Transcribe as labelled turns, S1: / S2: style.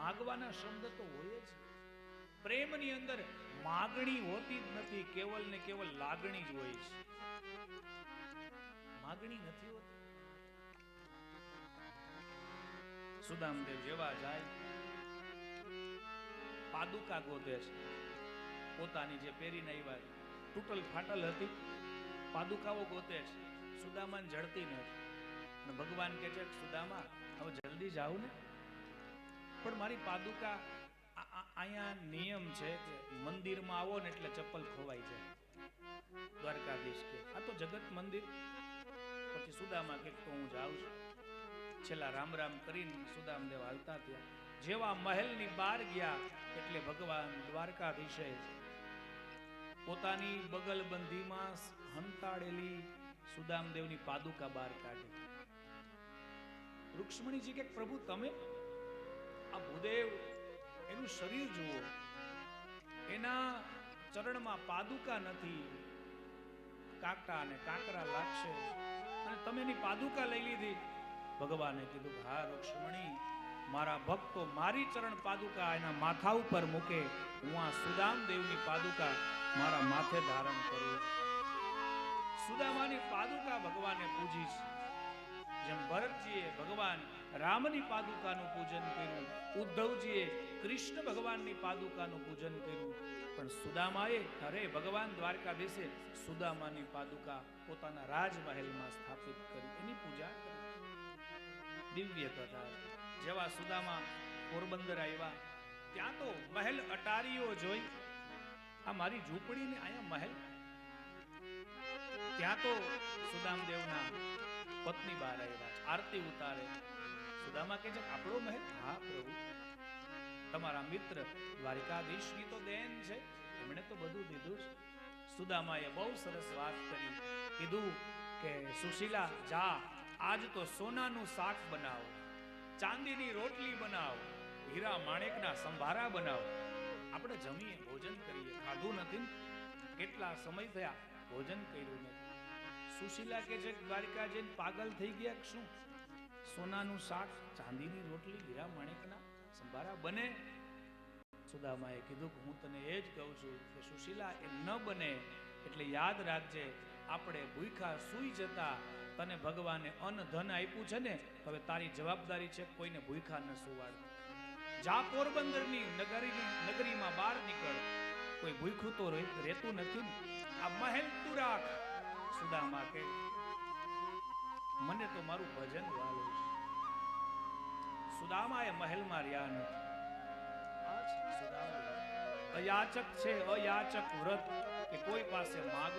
S1: માગવાના શબ્દ તો હોય જ પ્રેમની અંદર માગણી હોતી જ નથી, કેવલ ને કેવલ લાગણી જ હોય છે. માગણી નથી હોતી. સુદામદેવ જેવા જાય, પાદુકા ગોતે છે. પોતાની જે પહેરીને આવ્યા તૂટલ ફાટલ હતી, પાદુકાઓ ગોતે છે. સુદામાને જડતી નથી. ભગવાન કહે છે કે, સુદામા, હવે જલ્દી જાવ ને. પણ મારી પાદુકા અહીંયા નિયમ છે કે મંદિરમાં આવો ને એટલે ચપ્પલ ખોવાઈ જાય. દ્વારકાધીશ કે, આ તો જગત મંદિર. પછી સુદામા કે હું જાઉં છું. છેલ્લા રામ રામ કરીને સુદામદેવ હાલતા ત્યાં જેવા મહેલની બહાર ગયા એટલે ભગવાન દ્વારકાધીશે પોતાની બગલબંધીમાં હંતાડેલી સુદામદેવની પાદુકા બહાર કાઢી. રૂક્ષ્મણીજી કે, પ્રભુ, તમે આ ભૂદેવ, એનું શરીર જુઓ. એના ચરણમાં પાદુકા નથી. કાંટા અને કાંકરા લાગશે. અને તમે એની પાદુકા લઈ લીધી. ભગવાને કીધું, હા, રૂક્ષ્મણી, મારા ભક્તો મારી ચરણ પાદુકા એના માથા ઉપર મૂકે. હું આ સુદામ દેવની પાદુકા મારા માથે ધારણ કરું. સુદામાની પાદુકા ભગવાને પૂજી છે જેમ ભરતજીએ ભગવાન રામની પાદુકાનું પૂજન કર્યું. ઉદ્ધવજીએ કૃષ્ણ ભગવાનની પાદુકાનું પૂજન કર્યું. પણ સુદામાએ હરે ભગવાન દ્વારકાધીશે સુદામાની પાદુકા પોતાના રાજમહેલમાં સ્થાપિત કરી. એની પૂજા કરી. દિવ્ય કથા જેવા સુદામા પોરબંદર આવ્યા, ત્યાં તો મહેલ અટારીઓ જોઈ. આ મારી ઝૂંપડી ને અહીંયા મહેલ? ત્યાં તો સુદામદેવના પત્ની બહાર આવ્યા આરતી ઉતારે. સુદામા કે છે, આપણો મહેલ? હા, પ્રભુ. તમારા મિત્ર દ્વારિકાધીશની તો દેન છે. એમણે તો બધું દીધું છે. સુદામાએ બહુ સરસ વાત કરી. કીધું કે, સુશીલા, જા, આજ તો સોનાનું શાક બનાવો, ચાંદીની રોટલી બનાવો, હીરા માણેકના સંભારા બનાવો. આપણે જમીએ, ભોજન કરીએ. ખાધું નથી કેટલા સમય થયા? ભોજન કર્યું નથી. સુશીલા કે છે કે દ્વારિકા જઈને પાગલ થઈ ગયા શું? સોનાનું શાક, ચાંદીની રોટલી, હીરા માણેકના સંભારા બને. સુદામાએ કીધું કે હું તને એ જ કહું છું કે સુશીલા એ ન બને એટલે યાદ રાખજે, આપણે ભૂખા સૂઈ જતા તને ભગવાને અન્ન, ધન આપ્યું છે ને, હવે તારી જવાબદારી છે કોઈને ભૂખા ન સુવાડ જા પોરબંદરની નગરીની, નગરીમાં બહાર નીકળ. કોઈ ભૂખું તો રહેતું નથી આ મહેલ તું રાખ, સુદામા કે મને તો મારું ભજન વાલું છે એ મહેલમાં રહ્યા નથી સુદામા. અયાચક છે, અયાચક વ્રત કે કોઈ પાસે માગવું